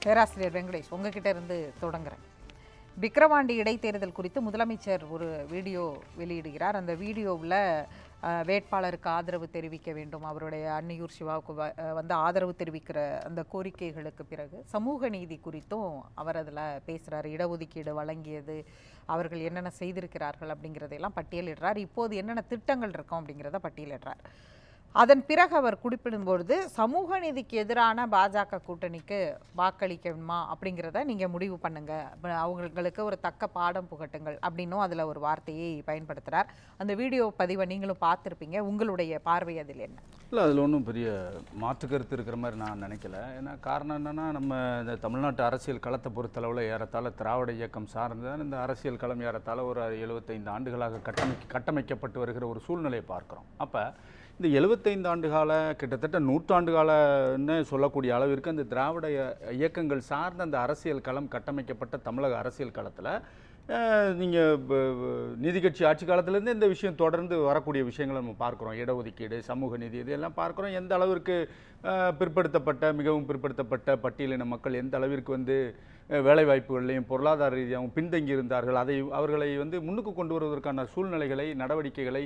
பேராசிரியர் வெங்கடேஷ் உங்ககிட்ட இருந்து தொடங்குறேன். விக்கிரவாண்டி இடைத்தேர்தல் குறித்து முதலமைச்சர் ஒரு வீடியோ வெளியிடுகிறார். அந்த வீடியோவில் வேட்பாளருக்கு ஆதரவு தெரிவிக்க வேண்டும். அவருடைய அன்னியூர் சிவாவுக்கு வ- வந்து ஆதரவு தெரிவிக்கிற அந்த கோரிக்கைகளுக்கு பிறகு சமூக நீதி குறித்தும் அவர் அதில் பேசுகிறார் இடஒதுக்கீடு வழங்கியது அவர்கள் என்னென்ன செய்திருக்கிறார்கள் அப்படிங்கிறதையெல்லாம் பட்டியலிடுறார். இப்போது என்னென்ன திட்டங்கள் இருக்கும் அப்படிங்கிறத பட்டியலிடுறார். அதன் பிறகு அவர் குறிப்பிடும்பொழுது சமூக நீதிக்கு எதிரான பாஜக கூட்டணிக்கு வாக்களிக்கணுமா? அப்படிங்கிறத நீங்கள் முடிவு பண்ணுங்க. அவங்களுக்கு ஒரு தக்க பாடம் புகட்டுங்கள் அப்படின்னும் அதில் ஒரு வார்த்தையை பயன்படுத்துகிறார் அந்த வீடியோ பதிவை நீங்களும் பார்த்துருப்பீங்க. உங்களுடைய பார்வை அதில் என்ன? இல்லை அதில் ஒன்றும் பெரிய மாற்று கருத்து இருக்கிற மாதிரி நான் நினைக்கல. ஏன்னா காரணம் என்னென்னா நம்ம இந்த தமிழ்நாட்டு அரசியல் களத்தை பொறுத்தளவில் ஏறத்தாழ திராவிட இயக்கம் சார்ந்துதான் இந்த அரசியல் களம் ஏறத்தாழ ஒரு எழுபத்தைந்து ஆண்டுகளாக கட்டமை கட்டமைக்கப்பட்டு வருகிற ஒரு சூழ்நிலையை பார்க்குறோம். அப்போ இந்த எழுபத்தைந்து ஆண்டு கால கிட்டத்தட்ட நூற்றாண்டு காலன்னு சொல்லக்கூடிய அளவிற்கு அந்த திராவிட இயக்கங்கள் சார்ந்த அந்த அரசியல் களம் கட்டமைக்கப்பட்ட தமிழக அரசியல் களத்தில் நீங்கள் நீதி கட்சி ஆட்சி காலத்திலேருந்து இந்த விஷயம் தொடர்ந்து வரக்கூடிய விஷயங்களை நம்ம பார்க்குறோம். இடஒதுக்கீடு சமூக நீதி இதெல்லாம் பார்க்குறோம். எந்த அளவிற்கு பிற்படுத்தப்பட்ட மிகவும் பிற்படுத்தப்பட்ட பட்டியலின மக்கள் எந்த அளவிற்கு வந்து வேலைவாய்ப்புகள்லையும் பொருளாதார ரீதியாகவும் பின்தங்கி இருந்தார்கள் அதை அவர்களை வந்து முன்னுக்கு கொண்டு வருவதற்கான சூழ்நிலைகளை நடவடிக்கைகளை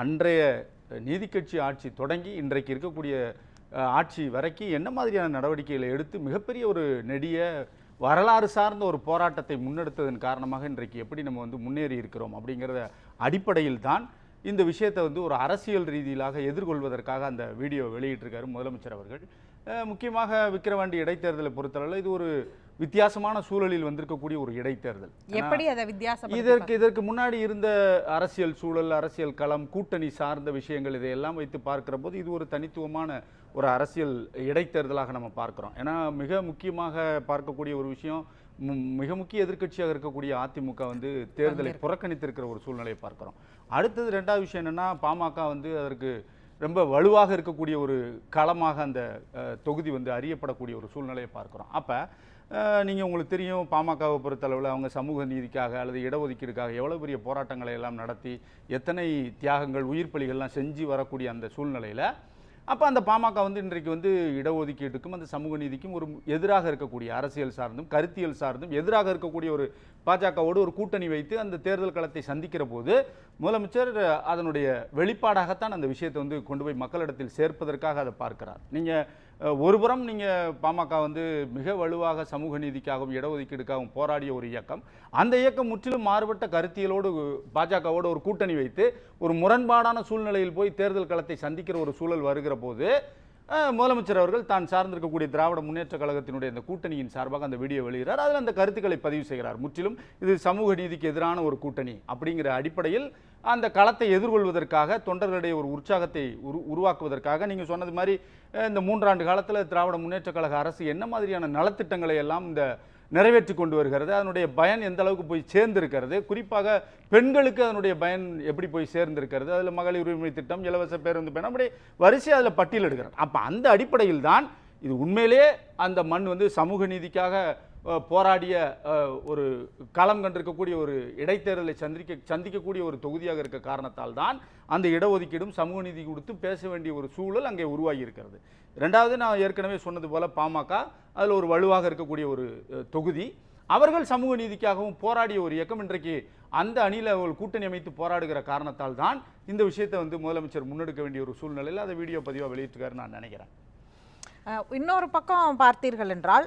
அன்றைய நீதி கட்சி ஆட்சி தொடங்கி இன்றைக்கு இருக்கக்கூடிய ஆட்சி வரைக்கும் என்ன மாதிரியான நடவடிக்கைகளை எடுத்து மிகப்பெரிய ஒரு நெடிய வரலாறு சார்ந்த ஒரு போராட்டத்தை முன்னெடுத்ததன் காரணமாக இன்றைக்கு எப்படி நம்ம வந்து முன்னேறி இருக்கிறோம் அப்படிங்கிறத அடிப்படையில் தான் இந்த விஷயத்தை வந்து ஒரு அரசியல் ரீதியிலாக எதிர்கொள்வதற்காக அந்த வீடியோ வெளியிட்டிருக்காரு முதலமைச்சர் அவர்கள். முக்கியமாக விக்கிரவாண்டி இடைத்தேர்தலை பொறுத்தளவில் இது ஒரு வித்தியாசமான சூழலில் வந்திருக்கக்கூடிய ஒரு இடைத்தேர்தல். எப்படி அதை வித்தியாசம் இதற்கு இதற்கு முன்னாடி இருந்த அரசியல் சூழல் அரசியல் களம் கூட்டணி சார்ந்த விஷயங்கள் இதையெல்லாம் வைத்து பார்க்கிற போது இது ஒரு தனித்துவமான ஒரு அரசியல் இடைத்தேர்தலாக நம்ம பார்க்கிறோம். ஏன்னா மிக முக்கியமாக பார்க்கக்கூடிய ஒரு விஷயம் மிக முக்கிய எதிர்க்கட்சியாக இருக்கக்கூடிய அதிமுக வந்து தேர்தலை புறக்கணித்திருக்கிற ஒரு சூழ்நிலையை பார்க்கிறோம். அடுத்தது ரெண்டாவது விஷயம் என்னன்னா பாமக வந்து அதற்கு ரொம்ப வலுவாக இருக்கக்கூடிய ஒரு களமாக அந்த தொகுதி வந்து அறியப்படக்கூடிய ஒரு சூழ்நிலையை பார்க்குறோம். அப்போ நீங்கள் உங்களுக்கு தெரியும் பாமகவை பொறுத்தளவில் அவங்க சமூக நீதிக்காக அல்லது இடஒதுக்கீடுக்காக எவ்வளோ பெரிய போராட்டங்களை எல்லாம் நடத்தி எத்தனை தியாகங்கள் உயிர் பலிகள்லாம் செஞ்சு வரக்கூடிய அந்த சூழ்நிலையில் அப்போ அந்த பாமக வந்து இன்றைக்கு வந்து இடஒதுக்கீட்டுக்கும் அந்த சமூக நீதிக்கும் ஒரு எதிராக இருக்கக்கூடிய அரசியல் சார்ந்தும் கருத்தியல் சார்ந்தும் எதிராக இருக்கக்கூடிய ஒரு பாஜகவோடு ஒரு கூட்டணி வைத்து அந்த தேர்தல் களத்தை சந்திக்கிற போது முதலமைச்சர் அதனுடைய வெளிப்பாடாகத்தான் அந்த விஷயத்தை வந்து கொண்டு போய் மக்களிடத்தில் சேர்ப்பதற்காக அதை பார்க்கிறார். நீங்கள் ஒருபுறம் நீங்கள் பாமக வந்து மிக வலுவாக சமூக நீதிக்காகவும் இடஒதுக்கீடுக்காகவும் போராடிய ஒரு இயக்கம். அந்த இயக்கம் முற்றிலும் மாறுபட்ட கருத்தியலோடு பாஜகவோடு ஒரு கூட்டணி வைத்து ஒரு முரண்பாடான சூழ்நிலையில் போய் தேர்தல் களத்தை சந்திக்கிற ஒரு சூழல் வருகிற போது முதலமைச்சர் அவர்கள் தான் சார்ந்திருக்கக்கூடிய திராவிட முன்னேற்ற கழகத்தினுடைய அந்த கூட்டணியின் சார்பாக அந்த வீடியோ வெளியிறார் அதில் அந்த கருத்துக்களை பதிவு செய்கிறார். முற்றிலும் இது சமூக நீதிக்கு எதிரான ஒரு கூட்டணி அப்படிங்கிற அடிப்படையில் அந்த களத்தை எதிர்கொள்வதற்காக தொண்டர்களுடைய ஒரு உற்சாகத்தை உரு உருவாக்குவதற்காக நீங்கள் சொன்னது மாதிரி இந்த மூன்றாண்டு காலத்தில் திராவிட முன்னேற்ற கழக அரசு என்ன மாதிரியான நலத்திட்டங்களை எல்லாம் இந்த நிறைவேற்றி கொண்டு வருகிறது. அதனுடைய பயன் எந்த அளவுக்கு போய் சேர்ந்திருக்கிறது? குறிப்பாக பெண்களுக்கு அதனுடைய பயன் எப்படி போய் சேர்ந்திருக்கிறது? அதில் மகளிர் உரிமை திட்டம் இலவச பேருந்து பயணம் அப்படி வரிசையாக அதில் பட்டியலிடுகிறார். அப்போ அந்த அடிப்படையில் தான் இது உண்மையிலேயே அந்த மண் வந்து சமூக நீதிக்காக போராடிய ஒரு களம் கண்டிருக்கக்கூடிய ஒரு இடைத்தேர்தலை சந்திக்க சந்திக்கக்கூடிய ஒரு தொகுதியாக இருக்க காரணத்தால் தான் அந்த இடஒதுக்கீடும் சமூக நீதி கொடுத்து பேச வேண்டிய ஒரு சூழல் அங்கே உருவாகி இருக்கிறது. ரெண்டாவது நான் ஏற்கனவே சொன்னது போல் பாமக அதில் ஒரு வலுவாக இருக்கக்கூடிய ஒரு தொகுதி. அவர்கள் சமூக நீதிக்காகவும் போராடிய ஒரு இயக்கம் இன்றைக்கு அந்த அணியில் ஒரு கூட்டணி அமைத்து போராடுகிற காரணத்தால் தான் இந்த விஷயத்தை வந்து முதலமைச்சர் முன்னெடுக்க வேண்டிய ஒரு சூழ்நிலையில் அதை வீடியோ பதிவாக வெளியிட்டிருக்காரு நான் நினைக்கிறேன். இன்னொரு பக்கம் பார்த்தீர்கள் என்றால்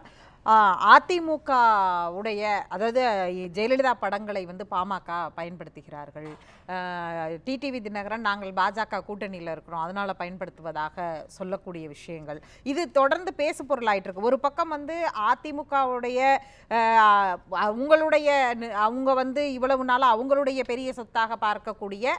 அதிமுக உடைய அதாவது ஜெயலலிதா படங்களை வந்து பாமக பயன்படுத்துகிறார்கள். டிடிவி தினகரன் நாங்கள் பாஜக கூட்டணியில் இருக்கிறோம். அதனால் பயன்படுத்துவதாக சொல்லக்கூடிய விஷயங்கள். இது தொடர்ந்து பேசு பொருளாயிட்டு இருக்கு ஒரு பக்கம் வந்து அதிமுகவுடைய உங்களுடைய அவங்க வந்து இவ்வளவு நாள் அவங்களுடைய பெரிய சொத்தாக பார்க்கக்கூடிய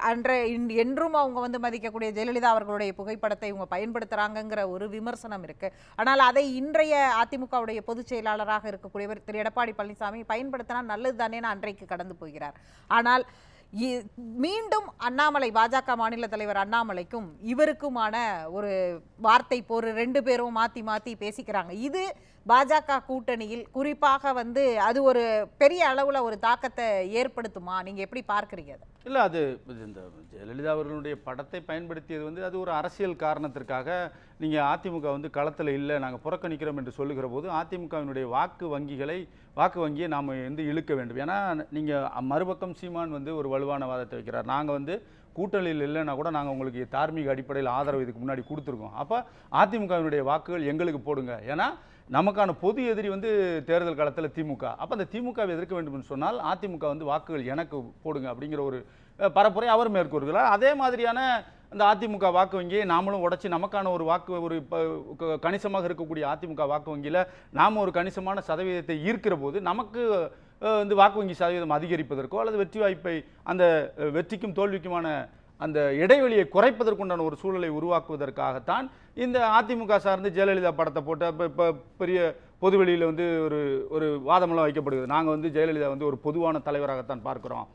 அன்ற இன்- என்றும் அவங்க வந்து மதிக்கக்கூடிய ஜெயலலிதா அவர்களுடைய புகைப்படத்தை இவங்க பயன்படுத்துகிறாங்கங்கிற ஒரு விமர்சனம் இருக்குது ஆனால் அதை இன்றைய அதிமுகவுடைய பொதுச் செயலாளராக இருக்கக்கூடியவர் திரு. எடப்பாடி பழனிசாமி பயன்படுத்தினா நல்லது தானேன்னு அன்றைக்கு கடந்து போகிறார். ஆனால் இ- மீண்டும் அண்ணாமலை பாஜக மாநில தலைவர் அண்ணாமலைக்கும் இவருக்குமான ஒரு வார்த்தை போர் ரெண்டு பேரும் மாற்றி மாற்றி பேசிக்கிறாங்க. இது பாஜக கூட்டணியில் குறிப்பாக வந்து அது ஒரு பெரிய அளவில் ஒரு தாக்கத்தை ஏற்படுத்துமா? நீங்கள் எப்படி பார்க்குறீங்க அதை? இல்லை அது இந்த ஜெயலலிதா அவர்களுடைய படத்தை பயன்படுத்தியது வந்து அது ஒரு அரசியல் காரணத்திற்காக நீங்கள் அதிமுக வந்து களத்தில் இல்லை நாங்கள் புறக்கணிக்கிறோம் என்று சொல்லுகிற போது அதிமுகவினுடைய வாக்கு வங்கிகளை வாக்கு வங்கியை நாம் வந்து இழுக்க வேண்டும். ஏன்னா நீங்கள் மறுபக்கம் சீமான் வந்து ஒரு வலுவான வாதத்தை வைக்கிறார். நாங்கள் வந்து கூட்டணியில் இல்லைன்னா கூட நாங்கள் உங்களுக்கு தார்மீக அடிப்படையில் ஆதரவு இதுக்கு முன்னாடி கொடுத்துருக்கோம். அப்போ அதிமுகவினுடைய வாக்குகள் எங்களுக்கு போடுங்க. ஏன்னா நமக்கான பொது எதிரி வந்து தேர்தல் காலத்தில் திமுக. அப்போ அந்த திமுகவை எதிர்க்க வேண்டும் என்று சொன்னால் அதிமுக வந்து வாக்குகள் எனக்கு போடுங்க அப்படிங்கிற ஒரு பரப்புரை அவர் மேற்கொள்கிறார். அதே மாதிரியான அந்த அதிமுக வாக்கு வங்கியை நாமளும் உடச்சி நமக்கான ஒரு வாக்கு ஒரு கணிசமாக இருக்கக்கூடிய அதிமுக வாக்கு வங்கியில் நாம் ஒரு கணிசமான சதவீதத்தை ஈர்க்கிற போது நமக்கு இந்த வந்து வாக்கு வங்கி சதவீதம் அதிகரிப்பதற்கோ அல்லது வெற்றி வாய்ப்பை அந்த வெற்றிக்கும் தோல்விக்குமான அந்த இடைவெளியை குறைப்பதற்குண்டான ஒரு சூழலை உருவாக்குவதற்காகத்தான் இந்த அதிமுக சார்ந்து ஜெயலலிதா படத்தை போட்டு இப்போ இப்போ பெரிய பொதுவெளியில் வந்து ஒரு ஒரு வாதமெல்லாம் வைக்கப்படுகிறது. நாங்கள் வந்து ஜெயலலிதா வந்து ஒரு பொதுவான தலைவராகத்தான் பார்க்குறோம்.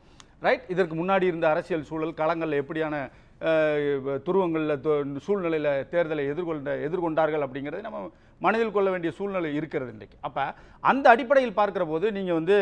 ரைட் இதற்கு முன்னாடி இருந்த அரசியல் சூழல் களங்களில் எப்படியான துருவங்களில் சூழ்நிலையில் தேர்தலை எதிர்கொண்ட எதிர்கொண்டார்கள் அப்படிங்கிறத நம்ம மனதில் கொள்ள வேண்டிய சூழ்நிலை இருக்கிறது இன்றைக்கு. அப்போ அந்த அடிப்படையில் பார்க்குற போது நீங்கள் வந்து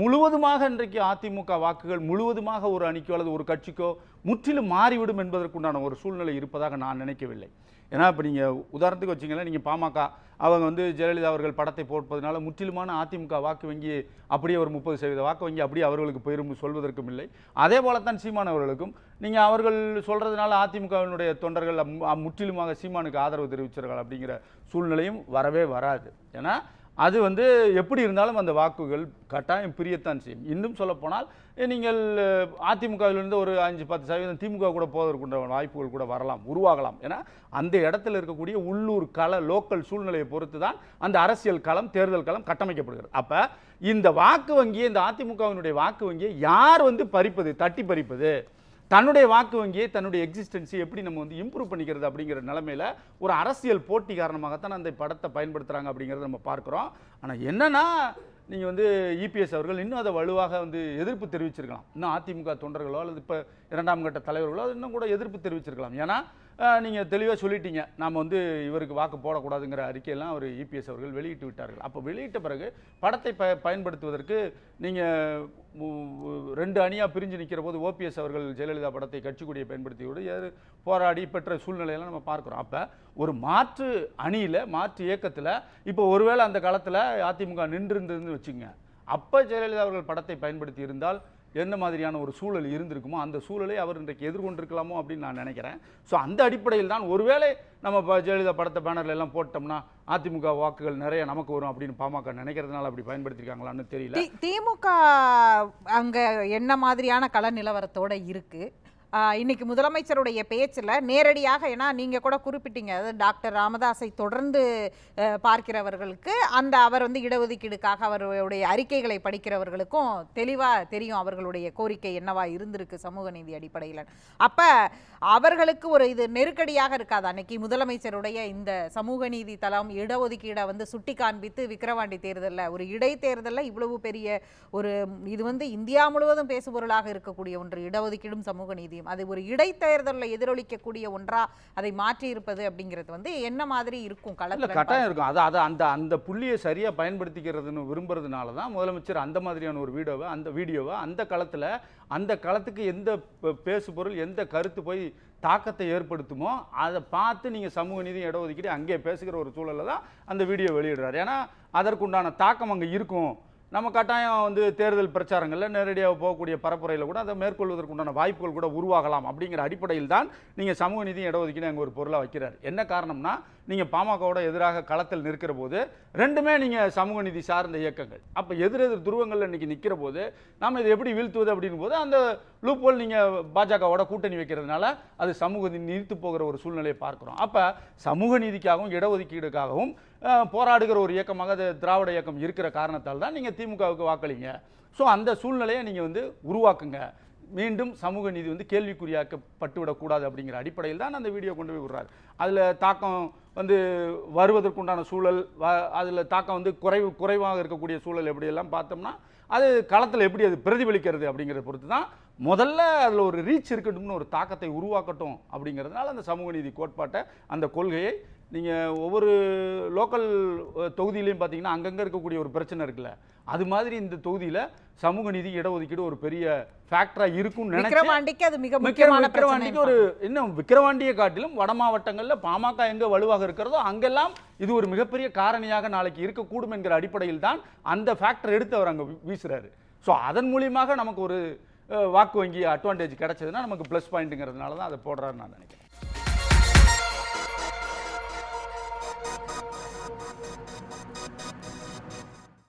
முழுவதுமாக இன்றைக்கு அதிமுக வாக்குகள் முழுவதுமாக ஒரு அணிக்கோ அல்லது ஒரு கட்சிக்கோ முற்றிலும் மாறிவிடும் என்பதற்குண்டான ஒரு சூழ்நிலை இருப்பதாக நான் நினைக்கவில்லை. ஏன்னா இப்போ நீங்கள் உதாரணத்துக்கு வச்சிங்களேன் நீங்கள் பாமக அவங்க வந்து ஜெயலலிதா அவர்கள் படத்தை போட்பதனால முற்றிலுமான அதிமுக வாக்கு வங்கி அப்படியே ஒரு முப்பது சதவீத வாக்கு வங்கி அப்படியே அவர்களுக்கு போயிரும் சொல்வதற்கும் இல்லை. அதே போலத்தான் சீமான் அவர்களுக்கும். நீங்கள் அவர்கள் சொல்கிறதுனால அதிமுகவினுடைய தொண்டர்கள் முற்றிலுமாக சீமானுக்கு ஆதரவு தெரிவிச்சார்கள் அப்படிங்கிற சூழ்நிலையும் வரவே வராது. ஏன்னா அது வந்து எப்படி இருந்தாலும் அந்த வாக்குகள் கட்டாயம் பிரியத்தான் செய்யும். இன்னும் சொல்லப்போனால் நீங்கள் அதிமுகவிலிருந்து ஒரு அஞ்சு பத்து சதவீதம் திமுக கூட போவதற்குன்ற வாய்ப்புகள் கூட வரலாம் உருவாகலாம். ஏன்னா அந்த இடத்துல இருக்கக்கூடிய உள்ளூர் கள லோக்கல் சூழ்நிலையை பொறுத்து தான் அந்த அரசியல் களம் தேர்தல் களம் கட்டமைக்கப்படுகிறது. அப்போ இந்த வாக்கு வங்கியை இந்த அதிமுகவினுடைய வாக்கு வங்கியை யார் வந்து பறிப்பது தட்டி பறிப்பது? தன்னுடைய வாக்கு வங்கியை தன்னுடைய எக்ஸிஸ்டன்ஸை எப்படி நம்ம வந்து இம்ப்ரூவ் பண்ணிக்கிறது அப்படிங்கிற நிலமையில ஒரு அரசியல் போட்டி காரணமாகத்தான் அந்த படத்தை பயன்படுத்துகிறாங்க அப்படிங்கிறத நம்ம பார்க்குறோம். ஆனால் என்னன்னா நீங்கள் வந்து இபிஎஸ் அவர்கள் இன்னும் அதை வலுவாக வந்து எதிர்ப்பு தெரிவிச்சிருக்கலாம். இன்னும் அதிமுக தொண்டர்களோ அல்லது இப்போ இரண்டாம் கட்ட தலைவர்களோ அது இன்னும் கூட எதிர்ப்பு தெரிவிச்சிருக்கலாம். ஏன்னா நீங்கள் தெளிவாக சொல்லிட்டீங்க. நாம் வந்து இவருக்கு வாக்கு போடக்கூடாதுங்கிற அறிக்கையெல்லாம் அவர் இபிஎஸ் அவர்கள் வெளியிட்டு விட்டார்கள். அப்போ வெளியிட்ட பிறகு படத்தை ப பயன்படுத்துவதற்கு நீங்கள் ரெண்டு அணியாக பிரிஞ்சு நிற்கிற போது ஓபிஎஸ் அவர்கள் ஜெயலலிதா படத்தை கட்சிக்குடியை பயன்படுத்தியோடு போராடி பெற்ற சூழ்நிலையெல்லாம் நம்ம பார்க்குறோம். அப்போ ஒரு மாற்று அணியில் மாற்று இயக்கத்தில் இப்போ ஒருவேளை அந்த காலத்தில் அதிமுக நின்றிருந்ததுன்னு வச்சுங்க அப்போ ஜெயலலிதா அவர்கள் படத்தை பயன்படுத்தி இருந்தால் என்ன மாதிரியான ஒரு சூழல் இருந்திருக்குமோ அந்த சூழலை அவர் இன்றைக்கு எதிர்கொண்டிருக்கலாமோ அப்படின்னு நான் நினைக்கிறேன். ஸோ அந்த அடிப்படையில் தான் ஒருவேளை நம்ம ஜெயலலிதா படத்தை பேனர்ல எல்லாம் போட்டோம்னா அதிமுக வாக்குகள் நிறைய நமக்கு வரும் அப்படின்னு பாமக நினைக்கிறதுனால அப்படி பயன்படுத்திருக்காங்களான்னு தெரியல. திமுக அங்கே என்ன மாதிரியான கள நிலவரத்தோட இருக்குது இன்னைக்கு முதலமைச்சருடைய பேச்சில் நேரடியாக ஏன்னா நீங்கள் கூட குறிப்பிட்டீங்க அதாவது டாக்டர் ராமதாஸை தொடர்ந்து பார்க்கிறவர்களுக்கு அந்த அவர் வந்து இடஒதுக்கீடுக்காக அவருடைய அறிக்கைகளை படிக்கிறவர்களுக்கும் தெளிவாக தெரியும் அவர்களுடைய கோரிக்கை என்னவா இருந்திருக்கு சமூக நீதி அடிப்படையில். அப்போ அவர்களுக்கு ஒரு இது நெருக்கடியாக இருக்காது. அன்னைக்கு முதலமைச்சருடைய இந்த சமூக நீதி தளம் இடஒதுக்கீடை வந்து சுட்டி காண்பித்து விக்கிரவாண்டி தேர்தலில் ஒரு இடைத்தேர்தலில் இவ்வளவு பெரிய ஒரு இது வந்து இந்தியா முழுவதும் பேசுபொருளாக இருக்கக்கூடிய ஒன்று இடஒதுக்கீடும் சமூக நீதியும். அது ஒரு இடைத்தேர்தலில் எதிரொலிக்கக்கூடிய ஒன்றா அதை மாற்றி இருப்பது அப்படிங்கிறது வந்து என்ன மாதிரி இருக்கும் களத்தில் கட்டாயம் இருக்கும். அது அது அந்த அந்த புள்ளியை சரியா பயன்படுத்திக்கிறதுன்னு விரும்புறதுனால தான் முதலமைச்சர் அந்த மாதிரியான ஒரு வீடியோவை அந்த வீடியோவை அந்த களத்துல அந்த களத்துக்கு எந்த பேசு பொருள் எந்த கருத்து போய் தாக்கத்தை ஏற்படுத்துமோ அதை பார்த்து நீங்க சமூக நீதி இடஒதுக்கீடு அங்கே பேசுகிற ஒரு சூழல்ல தான் அந்த வீடியோ வெளியிடுறாரு. ஏன்னா அதற்குண்டான தாக்கம் அங்க இருக்கும். நம்ம கட்டாயம் வந்து தேர்தல் பிரச்சாரங்களில் நேரடியாக போகக்கூடிய பரப்புரையில் கூட அதை மேற்கொள்வதற்குண்டான வாய்ப்புகள் கூட உருவாகலாம் அப்படிங்கிற அடிப்படையில் தான் நீங்கள் சமூக நீதி இடஒதுக்கீடு அங்கே ஒரு பொருளாக வைக்கிறார். என்ன காரணம்னா நீங்கள் பாமகவோட எதிராக களத்தில் நிற்கிற போது ரெண்டுமே நீங்கள் சமூக நீதி சார்ந்த இயக்கங்கள். அப்போ எதிரெதிர் துருவங்களில் இன்னைக்கு நிற்கிற போது நாம் இதை எப்படி வீழ்த்துவது அப்படின் போது அந்த லூப்போல் நீங்கள் பாஜகவோட கூட்டணி வைக்கிறதுனால அது சமூக நீதி நீர்த்து போகிற ஒரு சூழ்நிலையை பார்க்குறோம். அப்போ சமூக நீதிக்காகவும் இடஒதுக்கீடுக்காகவும் போராடுகிற ஒரு இயக்கமாக அது திராவிட இயக்கம் இருக்கிற காரணத்தால் தான் நீங்கள் திமுகவுக்கு வாக்களிங்க. ஸோ அந்த சூழ்நிலையை நீங்கள் வந்து உருவாக்குங்க. மீண்டும் சமூக நீதி வந்து கேள்விக்குறியாக்கப்பட்டு விடக்கூடாது அப்படிங்கிற அடிப்படையில் தான் அந்த வீடியோ கொண்டு போய் விடுறாரு. அதில் தாக்கம் வந்து வருவதற்குண்டான சூழல் வ அதில் தாக்கம் வந்து குறைவு குறைவாக இருக்கக்கூடிய சூழல் எப்படியெல்லாம் பார்த்தோம்னா அது களத்தில் எப்படி அது பிரதிபலிக்கிறது அப்படிங்கிறத பொறுத்து தான் முதல்ல அதில் ஒரு ரீச் இருக்கட்டும்னு ஒரு தாக்கத்தை உருவாக்கட்டும் அப்படிங்கிறதுனால அந்த சமூக நீதி கோட்பாட்டை அந்த கொள்கையை நீங்கள் ஒவ்வொரு லோக்கல் தொகுதியிலையும் பார்த்தீங்கன்னா அங்கங்கே இருக்கக்கூடிய ஒரு பிரச்சனை இருக்குல்ல. அது மாதிரி இந்த தொகுதியில் சமூக நீதி இடஒதுக்கீடு ஒரு பெரிய ஃபேக்டராக இருக்கும்னு விக்கிரவாண்டிக்கு அது மிக முக்கியமான விக்கிரவாண்டிக்கு ஒரு இன்னும் விக்கிரவாண்டியை காட்டிலும் வட மாவட்டங்களில் பாமக எங்க வலுவாக இருக்கிறதோ அங்கெல்லாம் இது ஒரு மிகப்பெரிய காரணியாக நாளைக்கு இருக்கக்கூடும் என்கிற அடிப்படையில் தான் அந்த ஃபேக்டர் எடுத்து அவர் அங்கே வீசுறாரு. ஸோ அதன் மூலியமாக நமக்கு ஒரு வாக்கு வங்கி அட்வான்டேஜ் கிடைச்சதுன்னா நமக்கு ப்ளஸ் பாயிண்ட்டுங்கிறதுனால தான் அதை போடுறாருன்னு நான் நினைக்கிறேன்.